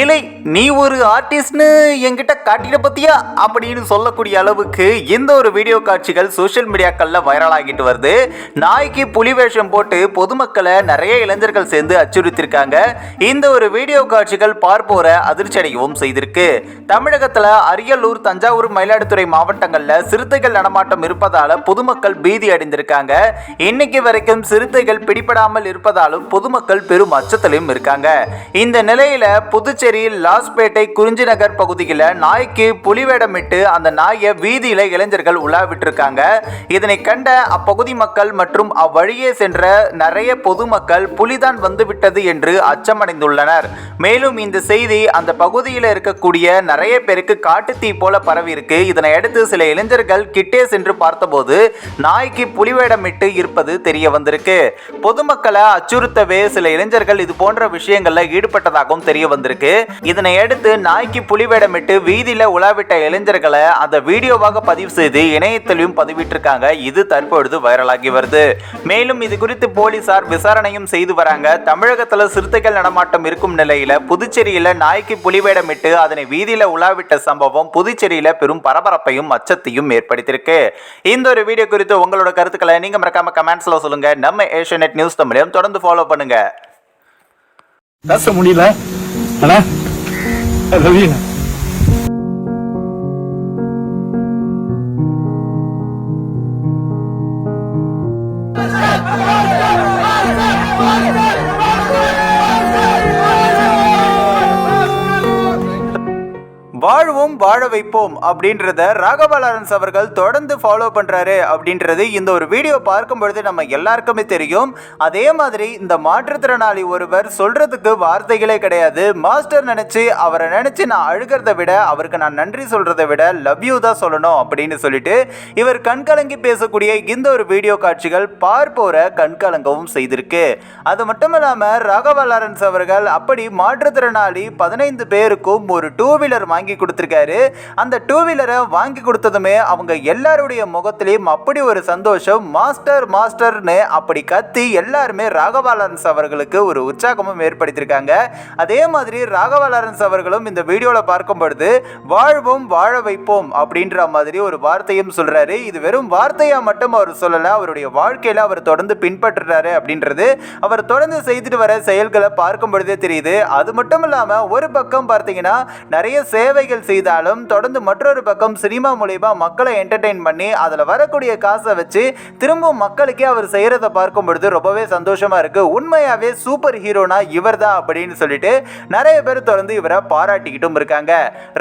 இலை நீ ஒரு ஆர்டிஸ்ட்னு என்கிட்ட காட்டிட பத்தியா? அப்படின்னு சொல்லக்கூடிய அளவுக்கு இந்த ஒரு வீடியோ காட்சிகள் சோஷியல் மீடியாக்கள்ல வைரல் ஆகிட்டு வருது. நாய்க்கு புலி வேஷம் போட்டு பொதுமக்களை நிறைய இளைஞர்கள் சேர்ந்து அச்சுறுத்திருக்காங்க. இந்த ஒரு வீடியோ காட்சிகள் பார்ப்போரை அதிர்ச்சி அடையவும் செய்திருக்கு. தமிழகத்துல அரியலூர் தஞ்சாவூர் மயிலாடுதுறை மாவட்டங்கள்ல சிறுத்தைகள் நடமாட்டம் இருப்பதால பொதுமக்கள் பீதி அடைந்திருக்காங்க. இன்னைக்கு வரைக்கும் சிறுத்தைகள் பிடிபடாமல் இருப்பதாலும் பொதுமக்கள் பெரும் அச்சத்திலும் இருக்காங்க. இந்த நிலையில புதுச்சேரி லாஸ்பேட்டை குறிஞ்சி நகர் பகுதியில் நாய்க்கு புலி வேடமிட்டு அந்த நாயை வீதியில இளைஞர்கள் உலாவிட்டிருக்காங்க. இதனை கண்ட அப்பகுதி மக்கள் மற்றும் அவ்வழியே சென்ற நிறைய பொதுமக்கள் புலிதான் வந்துவிட்டது என்று அச்சமடைந்துள்ளனர். மேலும் இந்த செய்தி அந்த பகுதியில் இருக்கக்கூடிய நிறைய பேருக்கு காட்டுத்தீ போல பரவி இருக்கு இதனை அடுத்து சில இளைஞர்கள் கிட்டே சென்று பார்த்தபோது நாய்க்கு புலிவேடமிட்டு இருப்பது தெரிய வந்திருக்கு. பொதுமக்களை அச்சுறுத்தவே சில இளைஞர்கள் இது போன்ற விஷயங்களில் ஈடுபட்டதாகவும் தெரிய வந்திருக்கு. இதனை அடுத்து நாய்க்கு புலிவேடமிட்டு வீதியில உலாவிட்ட இளைஞர்களை அந்த வீடியோவாக பதிவு செய்து இணையத்திலும் பதிவிட்டிருக்காங்க. இது தற்பொழுது வைரலாகி வருது. மேலும் இது குறித்து போலீசார் விசாரணையும் செய்து வராங்க. தமிழகத்துல சிறுத்தைகள் நடமாட்டம் இருக்கும் நிலையில புதுச்சேரியில நாய்க்கு புலிவேடமிட்டு அதனை வீதியில உலாவிட்ட சம்பவம் புதுச்சேரியில பெரும் பரபரப்பையும் அச்சத்தையும் ஏற்படுத்தியிருக்கு. இந்த ஒரு வீடியோ குறித்து உங்களோட கருத்துக்களை நீங்க மறக்காம கமெண்ட்ஸ்ல சொல்லுங்க. நம்ம ஏஷியநெட் நியூஸ் தமிழையும் தொடர்ந்து ஃபாலோ பண்ணுங்க. பேச முடியல. خلاص يلا بينا. Let's go! வாழ்வோம் வாழ வைப்போம் அப்படின்றத ராகவா லாரன்ஸ் அவர்கள் தொடர்ந்து ஃபாலோ பண்ணுறாரு அப்படின்றது இந்த ஒரு வீடியோ பார்க்கும் பொழுது நம்ம எல்லாருக்குமே தெரியும். அதே மாதிரி இந்த மாற்றுத்திறனாளி ஒருவர் சொல்கிறதுக்கு வார்த்தைகளே கிடையாது. மாஸ்டர் நினச்சி அவரை நினச்சி நான் அழுகிறத விட அவருக்கு நான் நன்றி சொல்கிறத விட லவ் யூ தான் சொல்லணும் அப்படின்னு சொல்லிட்டு இவர் கண்கலங்கி பேசக்கூடிய இந்த ஒரு வீடியோ காட்சிகள் பார்ப்போரை கண்கலங்கவும் செய்திருக்கு. அது மட்டும் இல்லாமல் ராகவா லாரன்ஸ் அவர்கள் அப்படி மாற்றுத்திறனாளி பதினைந்து பேருக்கும் ஒரு டூ வீலர் வாங்கி கொடுத்துருக்காரு. அந்த டூ வீலரை வாங்கி கொடுத்ததுமே அவங்க எல்லாருடைய முகத்திலையும் அப்படி ஒரு சந்தோஷம். மாஸ்டர் மாஸ்டர்னு அப்படி கத்தி எல்லாருமே ராகவா லாரன்ஸ் அவர்களுக்கு ஒரு உற்சாகமும் ஏற்படுத்தியிருக்காங்க. அதே மாதிரி ராகவா லாரன்ஸ் அவர்களும் இந்த வீடியோவில் பார்க்கும் பொழுது வாழ்வோம் வாழ வைப்போம் அப்படின்ற மாதிரி ஒரு வார்த்தையும் சொல்கிறாரு இது வெறும் வார்த்தையாக மட்டும் அவர் சொல்லலை அவருடைய வாழ்க்கையில் அவர் தொடர்ந்து பின்பற்றுறாரு அப்படின்றது அவர் தொடர்ந்து செய்துட்டு வர செயல்களை பார்க்கும் பொழுதே தெரியுது. அது மட்டும் இல்லாமல் ஒரு பக்கம் பார்த்தீங்கன்னா நிறைய சேவைகள் செய்தாலும் தொடர்ந்து மற்றொரு பக்கம் சினிமா மூலியமா மக்களை என்டர்டெயின் பண்ணி அதில் வரக்கூடிய காசை வச்சு திரும்பவும் மக்களுக்கே அவர் செய்கிறத பார்க்கும் பொழுது ரொம்பவே சந்தோஷமா இருக்கு. உண்மையாவே சூப்பர் ஹீரோனா இவர் தான் அப்படின்னு சொல்லிட்டு நிறைய பேர் தொடர்ந்து இவரை பாராட்டிக்கிட்டும் இருக்காங்க.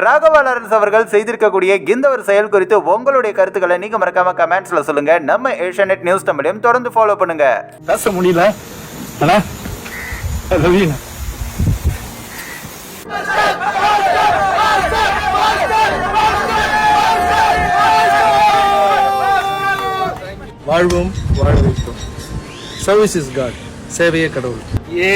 ராகவா லாரன்ஸ் அவர்கள் செய்திருக்கக்கூடிய இந்த ஒரு செயல் குறித்து உங்களுடைய கருத்துக்களை நீங்க மறக்காம கமெண்ட்ஸ்ல சொல்லுங்க. நம்ம ஏஷியநெட் நியூஸ் தமிழையும் தொடர்ந்து ஃபாலோ பண்ணுங்க. பேச முடியல. வாழ்வோம் வாழ வைப்போம் சர்வீஸ் இஸ் காட் சேவையே கடவுள். ஏ